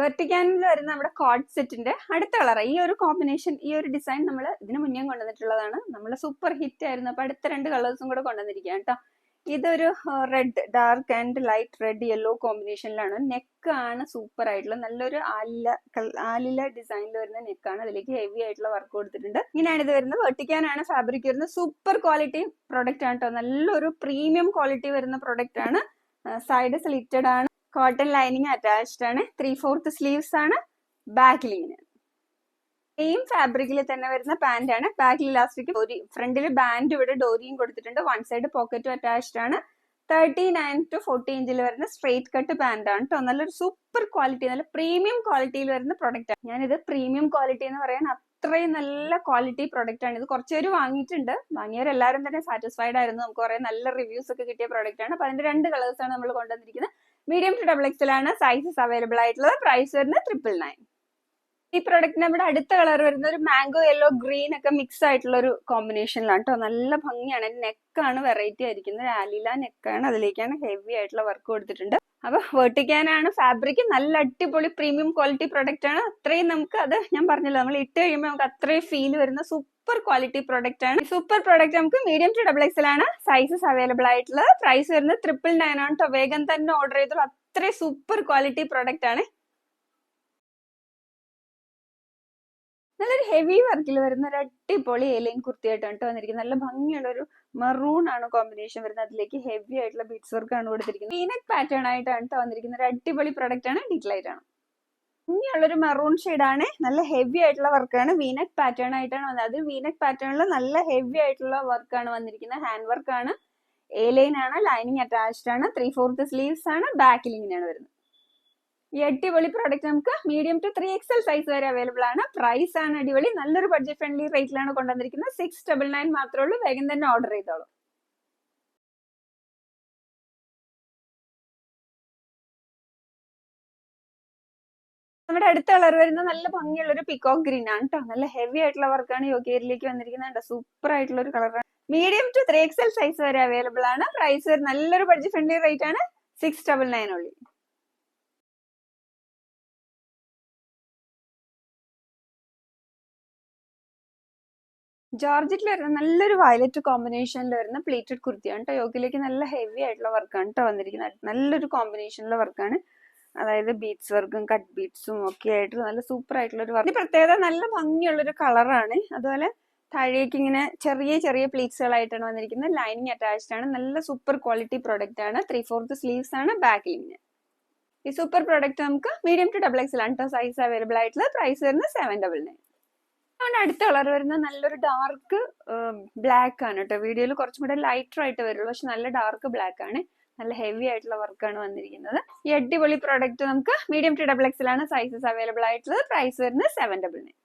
വെർട്ടിക്കാനിൽ വരുന്ന നമ്മുടെ കോഡ് സെറ്റിന്റെ അടുത്ത കളർ ഈ ഒരു കോമ്പിനേഷൻ ഈ ഒരു ഡിസൈൻ നമ്മൾ ഇതിന് മുന്നേ കൊണ്ടുവന്നിട്ടുള്ളതാണ്. നമ്മൾ സൂപ്പർ ഹിറ്റ് ആയിരുന്നു. അപ്പൊ അടുത്ത രണ്ട് കളേഴ്സും കൂടെ കൊണ്ടുവന്നിരിക്കുകയാണ് കേട്ടോ ഇതൊരു red dark and light red yellow കോമ്പിനേഷനിലാണ് neck ആണ് സൂപ്പർ ആയിട്ടുള്ള നല്ലൊരു ആലില ആലില ഡിസൈനിൽ വരുന്ന നെക്കാണ് അതിലേക്ക് ഹെവി ആയിട്ടുള്ള വർക്ക് കൊടുത്തിട്ടുണ്ട്. ഇങ്ങനെയാണ് ഇത് വരുന്നത്. വെട്ടിക്കാനാണ് ഫാബ്രിക് വരുന്നത്. സൂപ്പർ ക്വാളിറ്റി പ്രൊഡക്റ്റ് ആണ് കേട്ടോ നല്ലൊരു പ്രീമിയം ക്വാളിറ്റി വരുന്ന പ്രൊഡക്റ്റ് ആണ്. സൈഡ് സ്ലിറ്റഡ് ആണ്. കോട്ടൺ ലൈനിങ് അറ്റാച്ച്ഡ് ആണ്. ത്രീ ഫോർത്ത് സ്ലീവ്സ് ആണ് ബാക്കിലിങ്ങിന് സെയിം ഫാബ്രിക്കിൽ തന്നെ വരുന്ന പാന്റ് ആണ്. ബാക്കിൽ ഇലാസ്റ്റിക് ഫ്രണ്ടിൽ ബാൻഡ് ഇവിടെ ഡോറിയും കൊടുത്തിട്ടുണ്ട്. വൺ സൈഡ് പോക്കറ്റും അറ്റാച്ച്ഡ് ആണ്. തേർട്ടി നയൻ ടു ഫോർട്ടി ഇഞ്ചിൽ വരുന്ന സ്ട്രെയിറ്റ് കട്ട് പാന്റ് ആണ് കേട്ടോ നല്ലൊരു സൂപ്പർ ക്വാളിറ്റി നല്ല പ്രീമിയം ക്വാളിറ്റിയിൽ വരുന്ന പ്രൊഡക്റ്റ് ആണ്. ഞാനിത് പ്രീമിയം ക്വാളിറ്റി എന്ന് പറയാൻ അത്രയും നല്ല ക്വാളിറ്റി പ്രൊഡക്റ്റ് ആണ്. ഇത് കുറച്ച് പേര് വാങ്ങിയിട്ടുണ്ട്. വാങ്ങിയവരെല്ലാവരും തന്നെ സാറ്റിസ്ഫൈഡ് ആയിരുന്നു. നമുക്ക് കുറെ നല്ല റിവ്യൂസ് ഒക്കെ കിട്ടിയ പ്രൊഡക്റ്റ് ആണ്. അപ്പൊ അതിന്റെ രണ്ട് കളേഴ്സ് ആണ് നമ്മൾ കൊണ്ടുവന്നിരിക്കുന്നത്. മീഡിയം ടു ഡബിൾ എക്സൽ ആണ് സൈസസ് അവൈലബിൾ ആയിട്ടുള്ളത്. പ്രൈസ് വരുന്നത് ട്രിപ്പിൾ നയൻ ഈ പ്രൊഡക്റ്റ് നമ്മുടെ അടുത്ത കളർ വരുന്ന ഒരു മാംഗോ യെല്ലോ ഗ്രീൻ ഒക്കെ മിക്സ് ആയിട്ടുള്ള ഒരു കോമ്പിനേഷനിലാണ് കേട്ടോ നല്ല ഭംഗിയാണ്. നെക്കാണ് വെറൈറ്റി ആയിരിക്കുന്നത് ആലില നെക്കാണ് അതിലേക്കാണ് ഹെവി ആയിട്ടുള്ള വർക്ക് കൊടുത്തിട്ടുണ്ട്. അപ്പൊ വെട്ടിക്കാനാണ് ഫാബ്രിക് നല്ല അടിപൊളി പ്രീമിയം ക്വാളിറ്റി പ്രൊഡക്റ്റ് ആണ്. അത്രയും നമുക്ക് അത് ഞാൻ പറഞ്ഞല്ലോ നമ്മൾ ഇട്ട് കഴിയുമ്പോൾ നമുക്ക് അത്രയും ഫീൽ വരുന്ന സൂപ്പർ ക്വാളിറ്റി പ്രൊഡക്റ്റ് ആണ്. സൂപ്പർ പ്രൊഡക്റ്റ് നമുക്ക് മീഡിയം ടു ഡബിൾ എക്സൽ ആണ്. സൈസസ് അവൈലബിൾ ആയിട്ടുള്ളത്. പ്രൈസ് വരുന്നത് ട്രിപ്പിൾ നയൻ ആണ് കേട്ടോ വേഗം തന്നെ ഓർഡർ ചെയ്തോളൂ അത്രയും സൂപ്പർ ക്വാളിറ്റി പ്രൊഡക്റ്റ് ആണ്. നല്ലൊരു ഹെവി വർക്കിൽ വരുന്ന ഒരു അടിപൊളി ഏലൈൻ കുർത്തിയായിട്ടാണ് കേട്ടോ വന്നിരിക്കുന്നത്. നല്ല ഭംഗിയുള്ള ഒരു മെറൂൺ ആണ് കോമ്പിനേഷൻ വരുന്നത്. അതിലേക്ക് ഹെവി ആയിട്ടുള്ള ബീഡ്സ് വർക്ക് ആണ് കൊടുത്തിരിക്കുന്നത്. പീനക് പാറ്റേൺ ആയിട്ടാണ് കേട്ടോ വന്നിരിക്കുന്നത്. ഒരു അടിപൊളി പ്രൊഡക്റ്റ് ആണ്. ഡീറ്റെയിൽ ആണ്. ഭംഗിയുള്ളൊരു മെറൂൺ ആണ്. നല്ല ഹെവി ആയിട്ടുള്ള വർക്കാണ് വീനക് പാറ്റേൺ ആയിട്ടാണ് വന്നത്. അത് വീനക് പാറ്റേണിൽ നല്ല ഹെവി ആയിട്ടുള്ള വർക്കാണ് വന്നിരിക്കുന്നത്. ഹാൻഡ് വർക്ക് ആണ്. എ ലൈൻ ആണ്. ലൈനിങ് അറ്റാച്ച്ഡ് ആണ്. ത്രീ ഫോർത്ത് സ്ലീവ്സ് ആണ് ബാക്ക് ഇങ്ങനെയാണ് വരുന്നത്. ഈ അടിപൊളി പ്രോഡക്റ്റ് നമുക്ക് medium to three XL size വരെ അവൈലബിൾ ആണ്. പ്രൈസ് ആണ് അടിപൊളി. നല്ലൊരു ബഡ്ജറ്റ് ഫ്രണ്ട്ലി റേറ്റിലാണ് കൊണ്ടുവന്നിരിക്കുന്നത്. സിക്സ് ഡബിൾ നയൻ മാത്രമേ ഉള്ളൂ. വേഗം തന്നെ ഓർഡർ ചെയ്തോളൂ. നമ്മുടെ അടുത്ത കളർ വരുന്ന നല്ല ഭംഗിയുള്ള ഒരു പിക്കോക്ക് ഗ്രീൻ ആണ് കേട്ടോ നല്ല ഹെവി ആയിട്ടുള്ള വർക്കാണ് യോഗ്യയിലേക്ക് വന്നിരിക്കുന്നത് സൂപ്പർ ആയിട്ടുള്ള ഒരു കളറാണ്. Medium to three XL size വരെ അവൈലബിൾ ആണ്. പ്രൈസ് നല്ലൊരു ബഡ്ജറ്റ് ഫ്രണ്ട്ലി റേറ്റ് ആണ്. സിക്സ് ഡബിൾ നയൻ ഉള്ളി. ജോർജറ്റിൽ വരുന്ന നല്ലൊരു വയലറ്റ് കോമ്പിനേഷനിൽ വരുന്ന പ്ലേറ്റഡ് കുർത്തിയാണ് കേട്ടോ യോഗിലേക്ക് നല്ല ഹെവി ആയിട്ടുള്ള വർക്കാണ് കേട്ടോ വന്നിരിക്കുന്നത്. നല്ലൊരു കോമ്പിനേഷനിലെ വർക്കാണ് അതായത് ബീറ്റ്സ് വർക്കും കട്ട് ബീറ്റ്സും ഒക്കെ ആയിട്ട് നല്ല സൂപ്പർ ആയിട്ടുള്ള ഒരു വർക്ക് പ്രത്യേകത നല്ല ഭംഗിയുള്ളൊരു കളറാണ്. അതുപോലെ താഴേക്ക് ഇങ്ങനെ ചെറിയ ചെറിയ പ്ലീറ്റ്സുകളായിട്ടാണ് വന്നിരിക്കുന്നത്. ലൈനിങ് അറ്റാച്ച്ഡ് ആണ്. നല്ല സൂപ്പർ ക്വാളിറ്റി പ്രോഡക്റ്റ് ആണ്. ത്രീ ഫോർത്ത് സ്ലീവ്സ് ആണ് ബാക്കിൽ ഈ സൂപ്പർ പ്രോഡക്റ്റ് നമുക്ക് മീഡിയം ടു ഡബിൾ എക്സ് കേട്ടോ സൈസ് അവൈലബിൾ ആയിട്ടുള്ളത് പ്രൈസ് വരുന്നത് സെവൻ ഡബിൾ നയൻ അതുകൊണ്ട് അടുത്ത കളർ വരുന്നത് നല്ലൊരു ഡാർക്ക് ബ്ലാക്ക് ആണ് കേട്ടോ. വീഡിയോയിൽ കുറച്ചും കൂടെ ലൈറ്റർ ആയിട്ട് വരുള്ളൂ. പക്ഷെ നല്ല ഡാർക്ക് ബ്ലാക്ക് ആണ്. നല്ല ഹെവി ആയിട്ടുള്ള വർക്കാണ് വന്നിരിക്കുന്നത്. ഈ അടിപൊളി പ്രോഡക്റ്റ് നമുക്ക് മീഡിയം ടു ഡബിൾ എക്സിലാണ് സൈസസ് അവൈലബിൾ ആയിട്ടുള്ളത്. പ്രൈസ് വരുന്നത് സെവൻ ഡബിൾ നയൻ